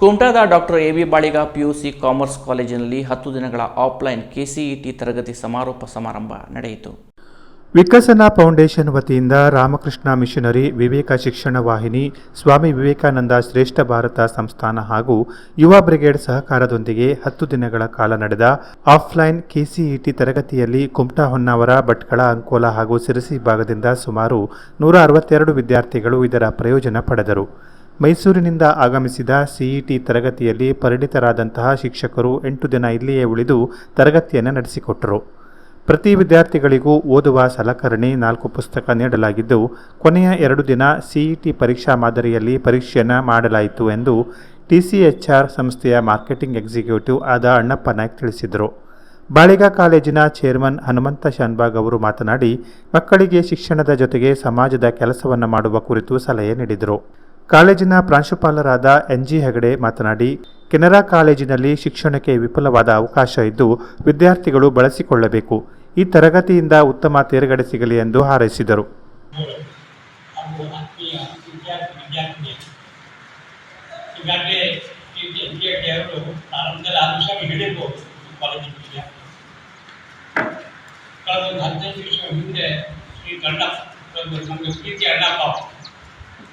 ಕುಮಟಾದ doctor A B Baliga C commerce ಕಾಲೇಜಿನಲ್ಲಿ ಹತ್ತು ದಿನಗಳ ಆಫ್ಲೈನ್ ಕೆಸಿಇಟಿ ತರಗತಿ ಸಮಾರೋಪ ಸಮಾರಂಭ ನಡೆಯಿತು. ವಿಕಸನ ಫೌಂಡೇಶನ್ ವತಿಯಿಂದ ರಾಮಕೃಷ್ಣ ಮಿಷನರಿ ವಿವೇಕ ಶಿಕ್ಷಣ ವಾಹಿನಿ ಸ್ವಾಮಿ ವಿವೇಕಾನಂದ ಶ್ರೇಷ್ಠ ಭಾರತ ಸಂಸ್ಥಾನ ಹಾಗೂ ಯುವ ಬ್ರಿಗೇಡ್ ಸಹಕಾರದೊಂದಿಗೆ ಹತ್ತು ದಿನಗಳ ಕಾಲ ನಡೆದ ಆಫ್ಲೈನ್ ಕೆಸಿಇಟಿ ತರಗತಿಯಲ್ಲಿ ಕುಮಟಾ ಹೊನ್ನಾವರ ಭಟ್ಕಳ ಅಂಕೋಲ ಹಾಗೂ ಸಿರಸಿ ಭಾಗದಿಂದ ಸುಮಾರು ನೂರ ಅರವತ್ತೆರಡು ವಿದ್ಯಾರ್ಥಿಗಳು ಇದರ ಪ್ರಯೋಜನ ಪಡೆದರು. ಮೈಸೂರಿನಿಂದ ಆಗಮಿಸಿದ ಸಿಇಟಿ ತರಗತಿಯಲ್ಲಿ ಪರಿಣಿತರಾದಂತಹ ಶಿಕ್ಷಕರು ಎಂಟು ದಿನ ಇಲ್ಲಿಯೇ ಉಳಿದು ತರಗತಿಯನ್ನು ನಡೆಸಿಕೊಟ್ಟರು. ಪ್ರತಿ ವಿದ್ಯಾರ್ಥಿಗಳಿಗೂ ಓದುವ ಸಲಕರಣೆ ನಾಲ್ಕು ಪುಸ್ತಕ ನೀಡಲಾಗಿದ್ದು, ಕೊನೆಯ ಎರಡು ದಿನ ಸಿಇಟಿ ಪರೀಕ್ಷಾ ಮಾದರಿಯಲ್ಲಿ ಪರೀಕ್ಷೆಯನ್ನು ಮಾಡಲಾಯಿತು ಎಂದು ಟಿಸಿಎಚ್ಆರ್ ಸಂಸ್ಥೆಯ ಮಾರ್ಕೆಟಿಂಗ್ ಎಕ್ಸಿಕ್ಯೂಟಿವ್ ಆದ ಅಣ್ಣಪ್ಪ ನಾಯ್ಕ್ ತಿಳಿಸಿದರು. ಬಾಳಿಗ ಕಾಲೇಜಿನ ಚೇರ್ಮನ್ ಹನುಮಂತ ಶಾನ್ಬಾಗ್ ಅವರು ಮಾತನಾಡಿ, ಮಕ್ಕಳಿಗೆ ಶಿಕ್ಷಣದ ಜೊತೆಗೆ ಸಮಾಜದ ಕೆಲಸವನ್ನು ಮಾಡುವ ಕುರಿತು ಸಲಹೆ ನೀಡಿದರು. ಕಾಲೇಜಿನ ಪ್ರಾಂಶುಪಾಲರಾದ ಎನ್ ಜಿ ಹೆಗಡೆ ಮಾತನಾಡಿ, ಕೆನರಾ ಕಾಲೇಜಿನಲ್ಲಿ ಶಿಕ್ಷಣಕ್ಕೆ ವಿಪುಲವಾದ ಅವಕಾಶ ಇದ್ದು ವಿದ್ಯಾರ್ಥಿಗಳು ಬಳಸಿಕೊಳ್ಳಬೇಕು. ಈ ತರಗತಿಯಿಂದ ಉತ್ತಮ ತೇರ್ಗಡೆ ಸಿಗಲಿ ಎಂದು ಹಾರೈಸಿದರು. ಈಗಾಗಲೇ ಕಾಲೇಜಿಗೆ ಕಳೆದ ಒಂದು ಹದಿನೈದು ನಿಮಿಷ ಹಿಂದೆ ಶ್ರೀ ಗಂಡಪ್ಪ ಒಂದು ಪ್ರೀತಿ ಅಣ್ಣಪ್ಪ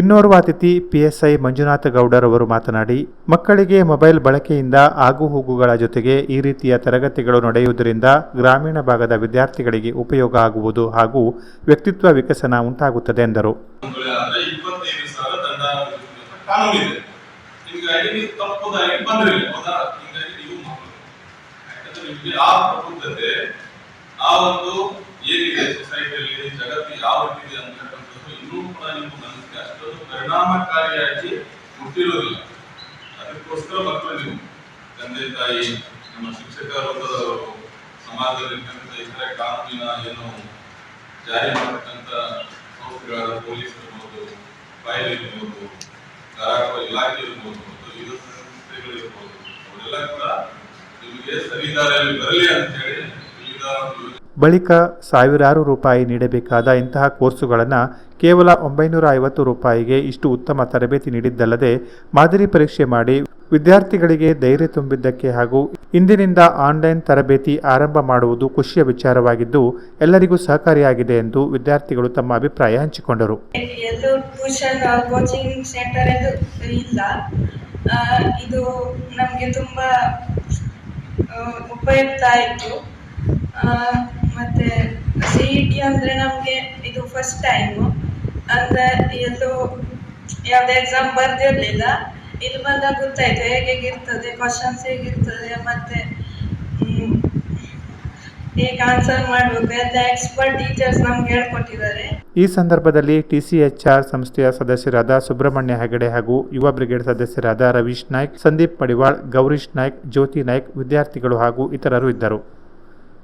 ಇನ್ನೋರ್ವ ಅತಿಥಿ ಪಿಎಸ್ಐ ಮಂಜುನಾಥ ಗೌಡರ್ ಅವರು ಮಾತನಾಡಿ, ಮಕ್ಕಳಿಗೆ ಮೊಬೈಲ್ ಬಳಕೆಯಿಂದ ಆಗುಹೋಗುಗಳ ಜೊತೆಗೆ ಈ ರೀತಿಯ ತರಗತಿಗಳು ನಡೆಯುವುದರಿಂದ ಗ್ರಾಮೀಣ ಭಾಗದ ವಿದ್ಯಾರ್ಥಿಗಳಿಗೆ ಉಪಯೋಗ ಆಗುವುದು ಹಾಗೂ ವ್ಯಕ್ತಿತ್ವ ವಿಕಸನ ಉಂಟಾಗುತ್ತದೆ ಎಂದರು. ಆ ಒಂದು ಏನಿದೆ ಸೊಸೈಟಿಯಲ್ಲಿ ಜಗತ್ತು ಯಾವ ರೀತಿ ಇದೆ ಇನ್ನೂ ಕೂಡ ನಿಮ್ಮ ಮನಸ್ಸಿಗೆ ಅಷ್ಟೊಂದು ಪರಿಣಾಮಕಾರಿಯಾಗಿ ಮುಟ್ಟಿರೋದಿಲ್ಲ ಅದಕ್ಕೋಸ್ಕರ ಮಕ್ಕಳು ನೀವು, ತಂದೆ, ತಾಯಿ, ನಮ್ಮ ಶಿಕ್ಷಕ ವೃತ್ತದವರು ಸಮಾಜದಲ್ಲಿ ಇರ್ತಕ್ಕಂಥ ಇತರೆ ಕಾನೂನಿನ ಏನು ಜಾರಿ ಮಾಡತಕ್ಕಂಥ ಸಂಸ್ಥೆಗಳಾದ ಪೊಲೀಸ್ ಇರ್ಬೋದು ಫೈಲ್ ಇರ್ಬೋದು ಕಾರಾಗೃಹ ಇಲಾಖೆ ಇರ್ಬೋದು ವಿವಿಧ ಸಂಸ್ಥೆಗಳು ಇರ್ಬೋದು, ಅವರೆಲ್ಲ ಕೂಡ ನಿಮಗೆ ಸರಿದಾರಿಯಲ್ಲಿ ಬರಲಿ ಅಂತ ಹೇಳಿ ವಿವಿಧ ಬಳಿಕ ಸಾವಿರಾರು ರೂಪಾಯಿ ನೀಡಬೇಕಾದ ಇಂತಹ ಕೋರ್ಸುಗಳನ್ನು ಕೇವಲ ಒಂಬೈನೂರ ಐವತ್ತು ರೂಪಾಯಿಗೆ ಇಷ್ಟು ಉತ್ತಮ ತರಬೇತಿ ನೀಡಿದ್ದಲ್ಲದೆ ಮಾದರಿ ಪರೀಕ್ಷೆ ಮಾಡಿ ವಿದ್ಯಾರ್ಥಿಗಳಿಗೆ ಧೈರ್ಯ ತುಂಬಿದ್ದಕ್ಕೆ ಹಾಗೂ ಇಂದಿನಿಂದ ಆನ್ಲೈನ್ ತರಬೇತಿ ಆರಂಭ ಮಾಡುವುದು ಖುಷಿಯ ವಿಚಾರವಾಗಿದ್ದು, ಎಲ್ಲರಿಗೂ ಸಹಕಾರಿಯಾಗಿದೆ ಎಂದು ವಿದ್ಯಾರ್ಥಿಗಳು ತಮ್ಮ ಅಭಿಪ್ರಾಯ ಹಂಚಿಕೊಂಡರು. ಇದು ನಮಗೆ ತುಂಬಾ ಉಪಯುಕ್ತ ಆಯಿತು. ಮತ್ತು ಸಿ ಇ ಟಿ ಅಂದರೆ ನಮಗೆ ಇದು ಫಸ್ಟ್ ಟೈಮು ಅಂದರೆ ಎಲ್ಲೂ ಯಾವುದೇ ಎಕ್ಸಾಮ್ ಬರೆದಿರಲಿಲ್ಲ. ಇಲ್ಲಿ ಬಂದಾಗ ಗೊತ್ತಾಯ್ತು ಹೇಗೆ ಹೇಗಿರ್ತದೆ ಕ್ವಶನ್ಸ್ ಹೇಗಿರ್ತದೆ ಮತ್ತೆ ಹೇಗೆ ಆನ್ಸರ್ ಮಾಡಬೇಕು ಎಲ್ಲ ಎಕ್ಸ್ಪರ್ಟ್ ಟೀಚರ್ಸ್ ನಮ್ಗೆ ಹೇಳ್ಕೊಟ್ಟಿದ್ದಾರೆ. ಈ ಸಂದರ್ಭದಲ್ಲಿ ಟಿಸಿಎಚ್ಆರ್ ಸಂಸ್ಥೆಯ ಸದಸ್ಯರಾದ ಸುಬ್ರಹ್ಮಣ್ಯ ಹೆಗಡೆ ಹಾಗೂ ಯುವ ಬ್ರಿಗೇಡ್ ಸದಸ್ಯರಾದ ರವೀಶ್ ನಾಯ್ಕ್, ಸಂದೀಪ್ ಪಡಿವಾಳ್, ಗೌರೀಶ್ ನಾಯ್ಕ್, ಜ್ಯೋತಿ ನಾಯ್ಕ್ ವಿದ್ಯಾರ್ಥಿಗಳು ಹಾಗೂ ಇತರರು ಇದ್ದರು.